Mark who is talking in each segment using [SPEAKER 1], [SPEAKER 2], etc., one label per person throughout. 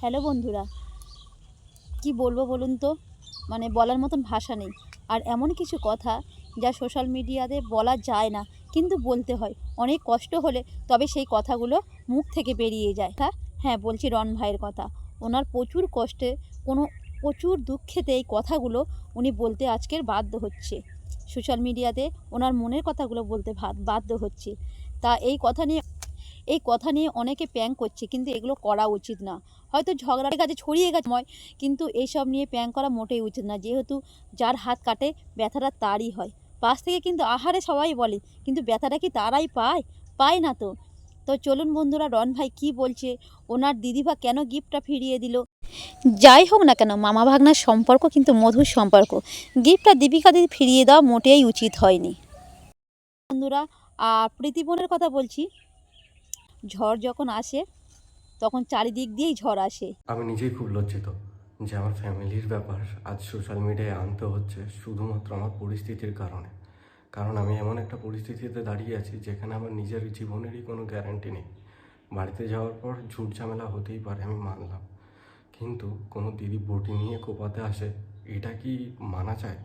[SPEAKER 1] Hello বন্ধুরা, কি বলব বলুন তো? মানে বলার মতন ভাষা নেই। আর এমন কিছু কথা যা সোশ্যাল মিডিয়াতে বলা যায় না, কিন্তু বলতে হয়। অনেক কষ্ট হলে তবে সেই কথাগুলো মুখ থেকে বেরিয়ে যায়। হ্যাঁ হ্যাঁ বলছি রন ভাইয়ের কথা। ওনার প্রচুর কষ্টে, কোনো প্রচুর দুঃখেতে এই কথাগুলো উনি বলতে আজকের বাধ্য হচ্ছে। সোশ্যাল মিডিয়াতে ওনার মনের কথাগুলো বলতে বাধ্য হচ্ছে। তা, এই কথা নিয়ে এই কথা নিয়ে অনেকে প্যাং করছে, কিন্তু এগুলো করা উচিত না। হয়তো ঝগড়ার কাছে ছড়িয়ে গেছে ময়, কিন্তু এইসব নিয়ে প্যাং করা মোটেই উচিত না, যেহেতু যার হাত কাটে, ব্যথাটা তারই হয়। পাশ থেকে কিন্তু আহারে সবাই বলে, কিন্তু ব্যথাটা কি তারাই পায়? পায় না তো। তো চলুন বন্ধুরা, রন ভাই কি বলছে? ওনার দিদিভা কেন গিফটটা ফিরিয়ে দিল? যাই হোক না কেন, মামা ভাগনার সম্পর্ক কিন্তু মধুর সম্পর্ক। গিফটটা দীপিকা দিদি ফিরিয়ে দেওয়া মোটেই উচিত হয়নি। বন্ধুরা আর প্রীতিবনের কথা বলছি। ঝড় যখন আসে, তখন চারিদিক দিয়েই ঝড় আসে।
[SPEAKER 2] আমি নিজেই খুব লজ্জিত যে আমার ফ্যামিলির ব্যাপার আজ সোশ্যাল মিডিয়ায় আনতে হচ্ছে শুধুমাত্র আমার পরিস্থিতির কারণে। কারণ আমি এমন একটা পরিস্থিতিতে দাঁড়িয়ে আছি যেখানে আমার নিজের জীবনেরই কোনো গ্যারান্টি নেই। বাড়িতে যাওয়ার পর ঝুট ঝামেলা হতেই পারে আমি মানলাম। কিন্তু কোনো দিদি বটি নিয়ে কোপাতে আসে, এটা কি মানা চায়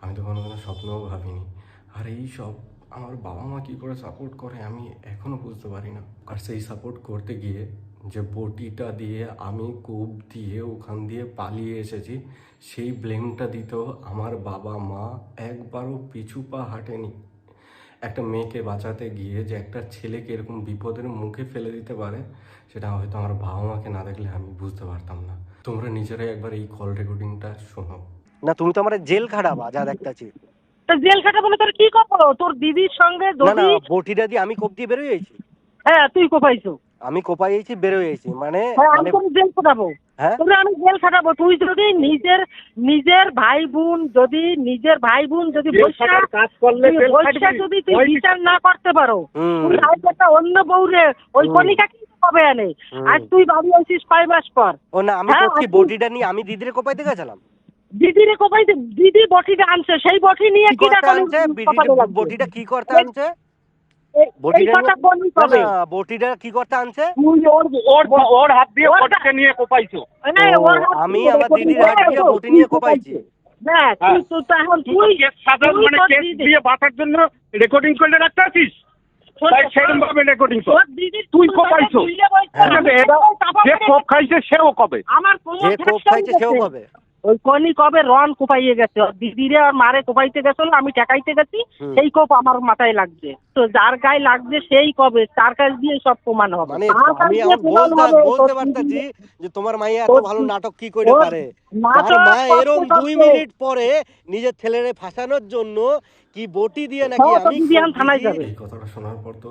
[SPEAKER 2] আমি তো কোনো কোনো স্বপ্নও ভাবিনি। আর এই সব আমার বাবা মা কী করে সাপোর্ট করে আমি এখনও বুঝতে পারি না। আর সেই সাপোর্ট করতে গিয়ে যে বটিটা দিয়ে আমি কোপ দিয়ে ওখান দিয়ে পালিয়ে এসেছি, সেই ব্লেমটা দিতেও আমার বাবা মা একবারও পিছু পা হাঁটেনি। একটা মেয়েকে বাঁচাতে গিয়ে যে একটা ছেলেকে এরকম বিপদের মুখে ফেলে দিতে পারে, সেটা হয়তো আমার বাবা মাকে না দেখলে আমি বুঝতে পারতাম না। তোমরা নিজেরাই একবার এই কল রেকর্ডিংটা শোনো
[SPEAKER 3] না, তুমি তো আমার জেল খাটাবা, যা দেখতেছি।
[SPEAKER 4] তো জেল খাটা বলে তোর কি করব তোর দিদির সঙ্গে
[SPEAKER 3] না না
[SPEAKER 4] যদি
[SPEAKER 3] বটিটা দিয়ে আমি কোপ দিয়ে বেরোয় যাইছি
[SPEAKER 4] হ্যাঁ তুই কোপাইছো
[SPEAKER 3] আমি কোপাই বেরোয় মানে
[SPEAKER 4] হ্যাঁ আমি
[SPEAKER 3] মানে
[SPEAKER 4] তোর জেল খাটাবো।
[SPEAKER 3] হ্যাঁ?
[SPEAKER 4] তোরে আমি জেল খাটাবো। তুই যদি নিজের নিজের ভাই বোন যদি নিজের ভাই বোন যদি বৈশা
[SPEAKER 5] কাজ করলে
[SPEAKER 4] তুই
[SPEAKER 5] তেল
[SPEAKER 4] বৈশা
[SPEAKER 5] খাটবি।
[SPEAKER 4] যদি তুই
[SPEAKER 5] ওই
[SPEAKER 4] বিচার না করতে পারো
[SPEAKER 3] হুম।
[SPEAKER 4] তুই আজ একটা অন্য বউরে ওই
[SPEAKER 3] হুম।
[SPEAKER 4] কনিকা কি কবে আনে?
[SPEAKER 3] হুম।
[SPEAKER 4] আর তুই বাড়ি আসিস কয় মাস পর?
[SPEAKER 3] ও না আমি
[SPEAKER 4] হ্যাঁ,
[SPEAKER 3] করছি
[SPEAKER 4] আপনি-
[SPEAKER 3] বটিটা নিয়ে আমি দিদিরে কোপাইতে গেছিলাম?
[SPEAKER 4] দিদিরে কোপাইতে দিদি বটিটা আনছে সেই বটি নিয়ে
[SPEAKER 3] কি বিটিটা- কি করতে আনছে? বটিটা
[SPEAKER 4] কথা
[SPEAKER 3] নিয়ে-
[SPEAKER 4] বলি
[SPEAKER 3] না
[SPEAKER 4] কবে?
[SPEAKER 3] না বটিটা কি করতে আনছে?
[SPEAKER 4] ওর
[SPEAKER 5] ওর ওর হাত দিয়ে
[SPEAKER 4] ওর-
[SPEAKER 5] নিয়ে কোপাইছো।
[SPEAKER 4] এই,
[SPEAKER 3] ও,
[SPEAKER 4] ওর হাত
[SPEAKER 3] আমি আমার দিদির হাত দিয়ে বটি নিয়ে কোপাইছি।
[SPEAKER 4] না তুই তখন তুই
[SPEAKER 5] কেস মানে কেস দিয়ে বাঁচার জন্য রেকর্ডিং করলে রাখতে আছিস? তাই কোপাইছো। যে কোপ খাইছে সেও কবে?
[SPEAKER 4] আমার
[SPEAKER 3] যে কোপ খাইছে সেও কবে?
[SPEAKER 4] ওই কনি কবে রন কোপাইয়ে গেছে? ওর দিদিরে আর মারে কোপাইতে গেছিল আমি ঠেকাইতে গেছি সেই কোপ আমার মাথায় লাগছে। তো যার গায়ে লাগছে সেই কবে তার কাছ দিয়ে সব প্রমাণ হবে।
[SPEAKER 3] মানে আমি বলতে যে তোমার মাইয়া এত ভালো নাটক কি করে পারে?
[SPEAKER 4] নাটক
[SPEAKER 3] তার মা
[SPEAKER 4] করতে
[SPEAKER 3] এরম দুই মিনিট পরে নিজের ছেলেরে ফাঁসানোর জন্য কি বটি দিয়ে নাকি
[SPEAKER 4] হ্যাঁ,
[SPEAKER 3] আমি
[SPEAKER 4] দিদি থানায় যাবে।
[SPEAKER 2] এই কথাটা শোনার পর তো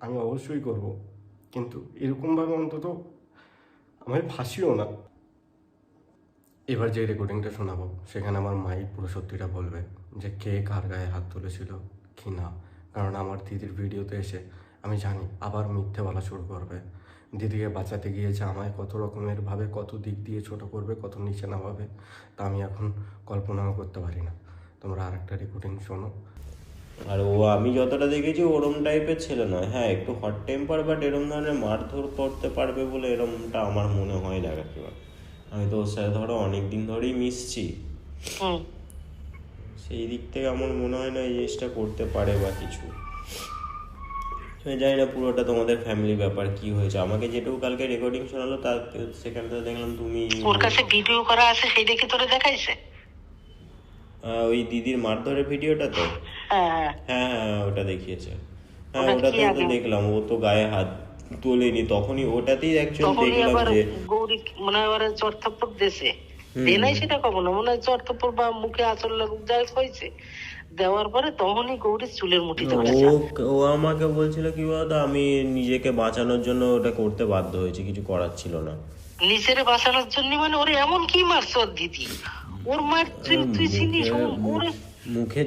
[SPEAKER 2] আমি অবশ্যই করব। কিন্তু এরকমভাবে অন্তত আমায় ফাঁসিও না। এবার যে রেকর্ডিংটা শোনাবো, সেখানে আমার মাই পুরো সত্যিটা বলবে যে কে কার গায়ে হাত তুলেছিল কি না। কারণ আমার দিদির ভিডিওতে এসে আমি জানি আবার মিথ্যে বলা শুরু করবে। দিদিকে বাঁচাতে গিয়েছে আমায় কত রকমের ভাবে, কত দিক দিয়ে ছোট করবে, কত নিচে নামাবে, তা আমি এখন কল্পনাও করতে পারি না। তোমরা আর একটা রেকর্ডিং শোনো।
[SPEAKER 6] আর ও আমি যতটা দেখেছি ওরম টাইপের ছেলে নয়। হ্যাঁ একটু হট টেম্পার বাট এরম ধরনের মারধর করতে পারবে বলে এরমটা আমার মনে হয় না একেবারে। আমি তো ওর সাথে ধরো অনেক দিন ধরেই মিশছি। সেই দিক থেকে আমার মনে হয় না এই জিনিসটা করতে পারে বা কিছু। জানি না পুরোটা তোমাদের ফ্যামিলি ব্যাপার কি হয়েছে। আমাকে যেটুকু কালকে রেকর্ডিং শোনালো তার সেখানটা দেখলাম তুমি
[SPEAKER 7] ওর কাছে ভিডিও করা আছে সেই দেখে তোরে দেখাইছে?
[SPEAKER 6] ওই দিদির মারধরের ভিডিওটা তো?
[SPEAKER 7] হ্যাঁ। হ্যাঁ
[SPEAKER 6] হ্যাঁ ওটা দেখিয়েছে। হ্যাঁ
[SPEAKER 7] ওটা
[SPEAKER 6] তো? দেখলাম ও তো গায়ে হাত তোলেনি তখনই ওটাতেই অ্যাকচুয়ালি দেখলাম যে
[SPEAKER 7] গৌরী মনে হয় এবারে চর্থাপ্পর দেশে। দেয় নাই সেটা কখনো? মনে হয় বা মুখে আচল লাগুক যাই হয়েছে দেওয়ার পরে তখনই গৌরীর চুলের মুঠিতে
[SPEAKER 6] ও ও আমাকে বলছিল কি বলতো আমি নিজেকে বাঁচানোর জন্য ওটা করতে বাধ্য হয়েছি কিছু করার ছিল না।
[SPEAKER 7] নিজের বাঁচানোর জন্য মানে ওরে এমন কি মারছ দিদি? ওর তুই চিনিস ওরে
[SPEAKER 6] মুখে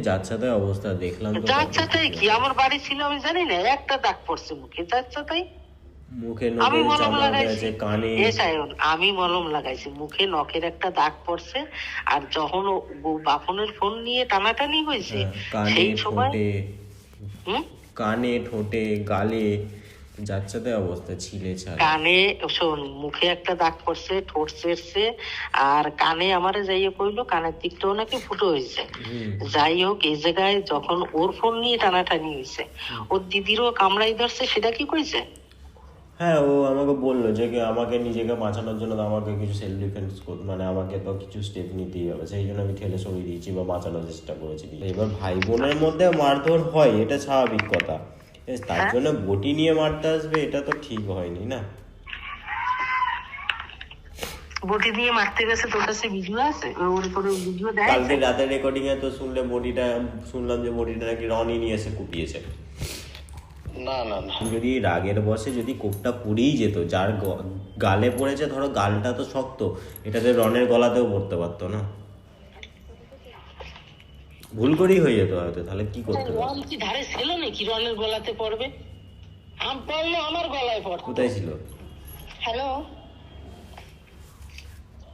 [SPEAKER 6] অবস্থা দেখলাম তো
[SPEAKER 7] কি? আমার বাড়ি ছিল আমি জানি না একটা দাগ পড়ছে মুখে
[SPEAKER 6] মুখে
[SPEAKER 7] আমি মলম লাগাইছি।
[SPEAKER 6] কানে।
[SPEAKER 7] আমি মলম লাগাইছি মুখে নখের একটা দাগ পড়ছে আর যখন বাপনের ফোন নিয়ে টানাটানি হয়েছে
[SPEAKER 6] হ্যাঁ, কানে
[SPEAKER 7] সেই সময়
[SPEAKER 6] কানে ঠোঁটে গালে। অবস্থা ছিলে ছাড়।
[SPEAKER 7] কানে শোন মুখে একটা দাগ পড়ছে ঠোঁট চেরছে আর কানে আমারে যাইয়ে কইলো কানের দিকটাও নাকি ফুটো হয়েছে যাই হোক এই জায়গায় যখন ওর ফোন নিয়ে টানাটানি হয়েছে ওর দিদিরও কামড়াই ধরছে সেটা কি কইছে?
[SPEAKER 6] হ্যাঁ ও আমাকে বলল যে আমাকে নিজেকে বাঁচানোর জন্য তো আমাকে কিছু সেলফ ডিফেন্স মানে আমাকে তো কিছু স্টেপ নিতেই হবে সেই জন্য আমি ঠেলে সরিয়ে দিয়েছি বা বাঁচানোর চেষ্টা করেছি। এবার ভাই বোনের মধ্যে মারধর হয় এটা স্বাভাবিক কথা। তার জন্য বটি নিয়ে মারতে আসবে এটা তো ঠিক হয়নি না?
[SPEAKER 7] বটি দিয়ে মারতে গেছে তোর কাছে ভিডিও আছে? ওর করে ভিডিও দেয়?
[SPEAKER 6] কালকে রাতের রেকর্ডিং এ তো শুনলে বডিটা শুনলাম যে বডিটা নাকি রনি নিয়ে এসে কুপিয়েছে।
[SPEAKER 7] না না না।
[SPEAKER 6] যদি রাগের বসে যদি কোপটা পুড়েই যেত যার গালে পড়েছে ধরো গালটা তো শক্ত এটাতে রনের গলাতেও পড়তে পারতো না? ভুল করেই হয়ে যেত হয়তো তাহলে কি করতে
[SPEAKER 7] রন কি ধারে ছিল নাকি? রনের গলাতে পড়বে? আম পড়ল আমার গলায় পড়তো।
[SPEAKER 6] কোথায় ছিল?
[SPEAKER 8] হ্যালো?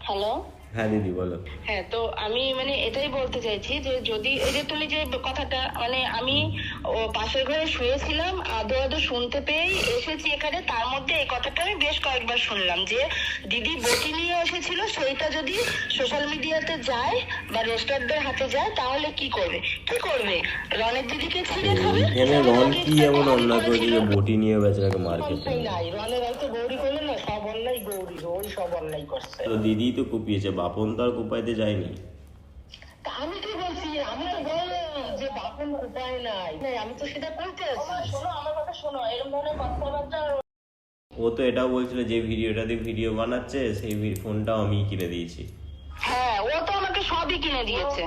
[SPEAKER 8] হ্যালো?
[SPEAKER 6] হ্যাঁ দিদি বলো।
[SPEAKER 8] হ্যাঁ তো আমি মানে এটাই বলতে চাইছি যে যদি এই যে তুমি যে কথাটা মানে আমি ও পাশের ঘরে শুয়েছিলাম আদো আদো শুনতে পেয়েই এসেছি এখানে তার মধ্যে এই কথাটা আমি বেশ কয়েকবার শুনলাম যে দিদি বটি নিয়ে এসেছিল সেইটা যদি সোশ্যাল মিডিয়াতে যায় বা রেস্টারদের হাতে যায় তাহলে কি করবে? কি করবে? রনের দিদিকে ছিঁড়ে খাবে?
[SPEAKER 6] এখানে রন কি এমন অন্যায় করেছে যে বটি নিয়ে বেচারাকে মার খেতে
[SPEAKER 7] নাই। রনের হয়তো গৌরী করল না সব অন্যায় গৌরী গৌরী সব অন্যায় করছে।
[SPEAKER 6] তো দিদি তো কুপিয়েছে বাপন তো আর কুপাইতে যায়নি।
[SPEAKER 7] আমি কি বলছি আমি তো বললাম যে বাপন উপায় নাই। নাই, আমি তো সেটা আছি
[SPEAKER 8] শোনো আমার কথা শোনো এরকম ধরনের কথাবার্তা
[SPEAKER 6] ও তো এটাও বলছিল যে ভিডিওটা দিয়ে ভিডিও বানাচ্ছে সেই ফোনটাও আমি কিনে দিয়েছি।
[SPEAKER 8] হ্যাঁ ও তো আমাকে সবই কিনে দিয়েছে।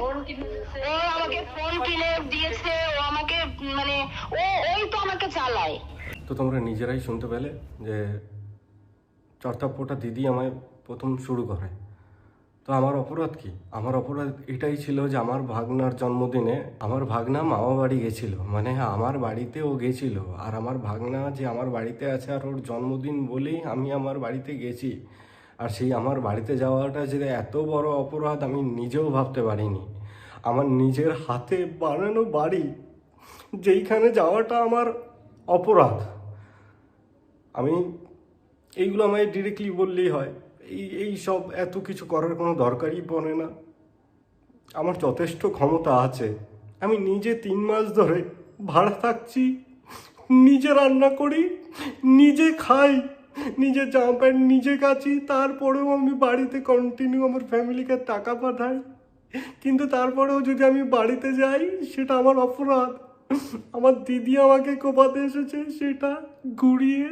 [SPEAKER 8] ও আমাকে ফোন কিনে দিয়েছে ও আমাকে মানে ও ওই তো আমাকে চালায়।
[SPEAKER 2] তো তোমরা নিজেরাই শুনতে পেলে যে চর্তাপ্পটা দিদি আমায় প্রথম শুরু করে। তো আমার অপরাধ কি? আমার অপরাধ এটাই ছিল যে আমার ভাগনার জন্মদিনে আমার ভাগনা মামা বাড়ি গেছিল। মানে আমার বাড়িতে ও গেছিল। আর আমার ভাগনা যে আমার বাড়িতে আছে আর ওর জন্মদিন বলেই আমি আমার বাড়িতে গেছি। আর সেই আমার বাড়িতে যাওয়াটা যে এত বড় অপরাধ আমি নিজেও ভাবতে পারিনি। আমার নিজের হাতে বানানো বাড়ি, যেইখানে যাওয়াটা আমার অপরাধ। আমি এইগুলো আমায় ডিরেক্টলি বললেই হয়। এই এই সব এত কিছু করার কোনো দরকারই পড়ে না। আমার যথেষ্ট ক্ষমতা আছে। আমি নিজে তিন মাস ধরে ভাড়া থাকছি, নিজে রান্না করি, নিজে খাই, নিজে জামা প্যান্ট নিজে কাচি, তারপরেও আমি বাড়িতে কন্টিনিউ আমার ফ্যামিলিকে টাকা পাঠাই। কিন্তু তারপরেও যদি আমি বাড়িতে যাই, সেটা আমার অপরাধ। আমার দিদি আমাকে কোপাতে এসেছে, সেটা ঘুরিয়ে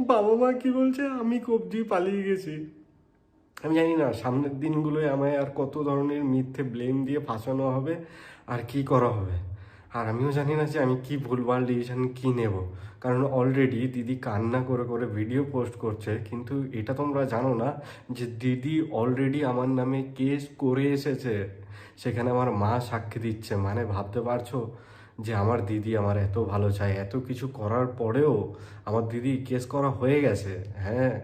[SPEAKER 2] বাবা মা কি বলছে, আমি কবজি পালিয়ে গেছি। আমি জানি না, সামনের দিনগুলোয় আমায় আর কত ধরনের মিথ্যে ব্লেম দিয়ে ফাঁসানো হবে আর কি করা হবে। আর আমিও জানি না যে আমি কি ভুলভাল ডিসিশন কি নেব। কারণ অলরেডি দিদি কান্না করে করে ভিডিও পোস্ট করছে, কিন্তু এটা তোমরা জানো না যে দিদি অলরেডি আমার নামে কেস করে এসেছে। সেখানে আমার মা সাক্ষী দিচ্ছে। মানে ভাবতে পারছ যে আমার দিদি আমার এত ভালো চায়, এত কিছু করার পরেও আমার দিদি কেস করা হয়ে গেছে। হ্যাঁ।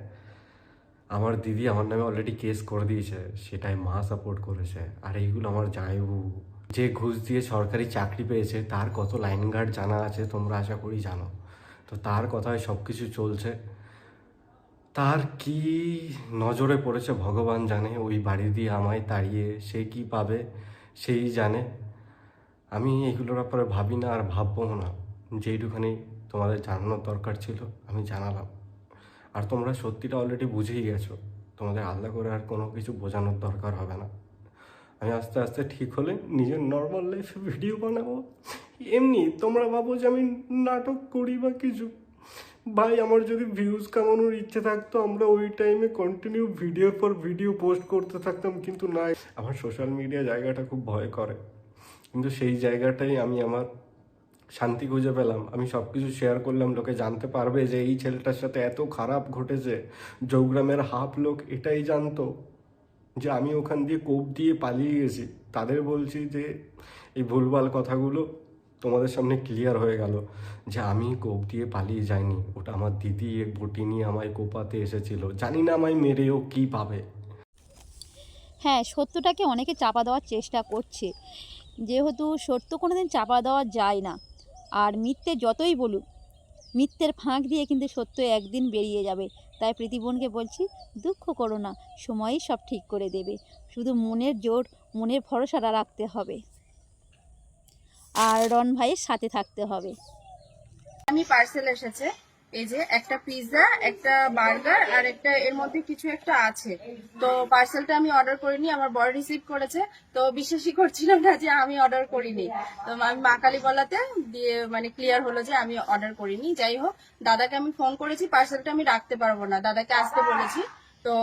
[SPEAKER 2] আমার দিদি আমার নামে অলরেডি কেস করে দিয়েছে, সেটাই মা সাপোর্ট করেছে। আর এইগুলো আমার জায়বু যে ঘুষ দিয়ে সরকারি চাকরি পেয়েছে, তার কত লাইন গার্ড জানা আছে তোমরা আশা করি জানো। তো তার কথায় সব কিছু চলছে। তার কি নজরে পড়েছে ভগবান জানে, ওই বাড়ি দিয়ে আমায় তাড়িয়ে সে কি পাবে, সেই জানে। আমি এগুলোর ব্যাপারে ভাবি না আর ভাববো না। যেইটুখানি তোমাদের জানানোর দরকার ছিল, আমি জানালাম। আর তোমরা সত্যিটা অলরেডি বুঝেই গেছো। তোমাদের আলাদা করে আর কোনো কিছু বোঝানোর দরকার হবে না। আমি আস্তে আস্তে ঠিক হলে নিজের নর্মাল লাইফে ভিডিও বানাবো। এমনি তোমরা ভাবো যে আমি নাটক করি বা কিছু। ভাই, আমার যদি ভিউজ কামানোর ইচ্ছে থাকতো, আমরা ওই টাইমে কন্টিনিউ ভিডিও পর ভিডিও পোস্ট করতে থাকতাম, কিন্তু না আমার সোশ্যাল মিডিয়া জায়গাটা খুব ভয় করে। কিন্তু সেই জায়গাটাই আমি আমার শান্তি খুঁজে পেলাম। আমি সব কিছু শেয়ার করলাম, লোকে জানতে পারবে যে এই ছেলেটার সাথে এত খারাপ ঘটেছে। জৌগ্রামের হাফ লোক এটাই জানতো যে আমি ওখান দিয়ে কোপ দিয়ে পালিয়ে গেছি। তাদের বলছি যে, এই ভুলভাল কথাগুলো তোমাদের সামনে ক্লিয়ার হয়ে গেল যে আমি কোপ দিয়ে পালিয়ে যাইনি। ওটা আমার দিদি এক বটি নিয়ে আমায় কোপাতে এসেছিল। জানি না আমায় মেরেও কি পাবে।
[SPEAKER 1] হ্যাঁ সত্যটাকে অনেকে চাপা দেওয়ার চেষ্টা করছে। যেহেতু সত্য কোনো দিন চাপা দেওয়া যায় না। আর মিথ্যে যতই বলুক, মিথ্যের ফাঁক দিয়ে কিন্তু সত্য একদিন বেরিয়ে যাবে। তাই প্রীতিবনকে বলছি, দুঃখ করো না সময়ই সব ঠিক করে দেবে। শুধু মনের জোর, মনের ভরসাটা রাখতে হবে। আর রন ভাইয়ের সাথে থাকতে হবে।
[SPEAKER 9] আমি পার্সেল এসেছে। এই যে একটা পিৎজা একটা বার্গার আর একটা এর মধ্যে কিছু একটা আছে। তো পার্সেলটা আমি অর্ডার করিনি, আমার বড় রিসিভ করেছে। তো বিশ্বাসই করছিলাম না যে আমি অর্ডার করিনি। তো আমি মা কালী বলাতে দিয়ে মানে ক্লিয়ার হলো যে আমি অর্ডার করিনি। যাই হোক, দাদাকে আমি ফোন করেছি পার্সেলটা আমি রাখতে পারব না। দাদাকে আসতে বলেছি। তো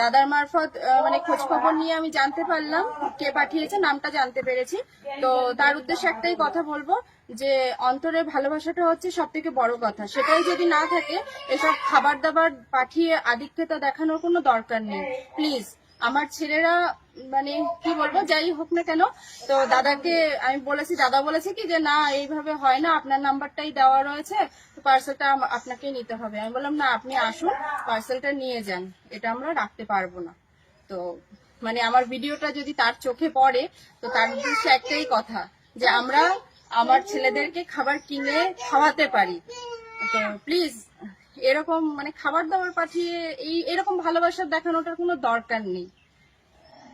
[SPEAKER 9] দাদার মারফত মানে খোঁজ খবর নিয়ে আমি জানতে পারলাম কে পাঠিয়েছে, নামটা জানতে পেরেছি। তো তার উদ্দেশ্যে একটাই কথা বলব যে অন্তরের ভালোবাসাটা হচ্ছে সব থেকে বড় কথা। সেটাই যদি না থাকে, এসব খাবার দাবার পাঠিয়ে আধিক্যতা দেখানোর কোনো দরকার নেই। প্লিজ আমার ছেলেরা মানে কি বলব, যাই হোক না কেন, তো দাদাকে আমি বলেছি, দাদা বলেছে কি যে, না, এইভাবে হয় না, আপনার নাম্বারটাই দেওয়া রয়েছে পার্সেলটা আপনাকে নিতে হবে। আমি বললাম, না, আপনি আসুন পার্সেলটা নিয়ে যান, এটা আমরা রাখতে পারব না। তো মানে আমার ভিডিওটা যদি তার চোখে পড়ে, তো তার উদ্দেশ্যে একটাই কথা, যে আমরা আমার ছেলেদেরকে খাবার কিনে খাওয়াতে পারি। তো প্লিজ এরকম মানে খাবার দাবার পাঠিয়ে এই এরকম ভালোবাসা দেখানোটার কোনো দরকার নেই।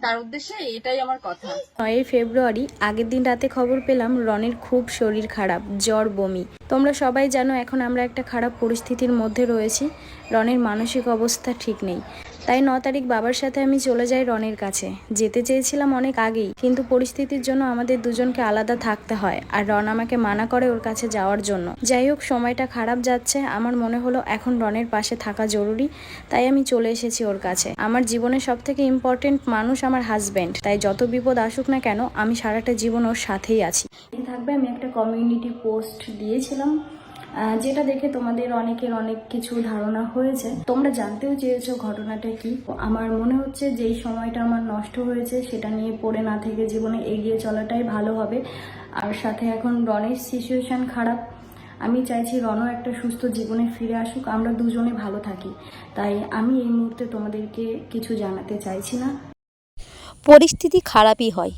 [SPEAKER 9] তার উদ্দেশ্যে এটাই আমার কথা।
[SPEAKER 10] নয়ই ফেব্রুয়ারি, আগের দিন রাতে খবর পেলাম রনের খুব শরীর খারাপ, জ্বর, বমি। তোমরা সবাই জানো এখন আমরা একটা খারাপ পরিস্থিতির মধ্যে রয়েছি, রনের মানসিক অবস্থা ঠিক নেই। তাই ন তারিখ বাবার সাথে আমি চলে যাই রনের কাছে। যেতে চেয়েছিলাম অনেক আগেই, কিন্তু পরিস্থিতির জন্য আমাদের দুজনকে আলাদা থাকতে হয় আর রন আমাকে মানা করে ওর কাছে যাওয়ার জন্য। যাই হোক, সময়টা খারাপ যাচ্ছে। আমার মনে হলো এখন রনের পাশে থাকা জরুরি, তাই আমি চলে এসেছি ওর কাছে। আমার জীবনের সব থেকে ইম্পর্টেন্ট মানুষ আমার হাজব্যান্ড তাই যত বিপদ আসুক না কেন আমি সারাটা জীবন ওর সাথেই আছি। থাকবে আমি একটা কমিউনিটি পোস্ট দিয়েছিলাম। যেটা দেখে তোমাদের অনেকের অনেক কিছু ধারণা হয়েছে। তোমরা জানতেও চেয়েছো ঘটনাটা কি। আমার মনে হচ্ছে যেই সময়টা আমার নষ্ট হয়েছে, সেটা নিয়ে পড়ে না থেকে জীবনে এগিয়ে চলাটাই ভালো হবে। আর সাথে এখন রনের সিচুয়েশান খারাপ। আমি চাইছি রনও একটা সুস্থ জীবনে ফিরে আসুক, আমরা দুজনে ভালো থাকি। তাই আমি এই মুহূর্তে তোমাদেরকে কিছু জানাতে চাইছি না।
[SPEAKER 1] পরিস্থিতি খারাপই হয়,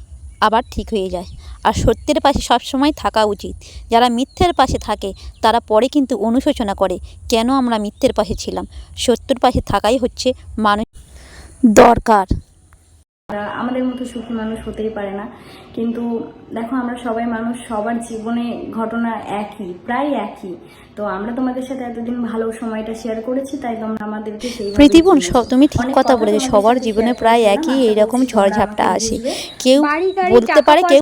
[SPEAKER 1] আবার ঠিক হয়ে যায়। আর সত্যের পাশে সবসময় থাকা উচিত। যারা মিথ্যের পাশে থাকে তারা পরে কিন্তু অনুশোচনা করে কেন আমরা মিথ্যের পাশে ছিলাম? সত্যের পাশে থাকাই হচ্ছে মানুষ দরকার।
[SPEAKER 10] আমাদের মতো সুখী মানুষ হতেই পারে না। কিন্তু দেখো আমরা সবাই মানুষ সবার জীবনে ঘটনা একই প্রায় একই। তো আমরা তোমাদের সাথে এতদিন ভালো সময়টা শেয়ার করেছি তাই তোমরা আমাদেরকে
[SPEAKER 1] প্রীতিবন সব তুমি ঠিক কথা বলেছ সবার জীবনে প্রায় একই এইরকম ঝড়ঝাপটা আসে। কেউ বলতে পারে কেউ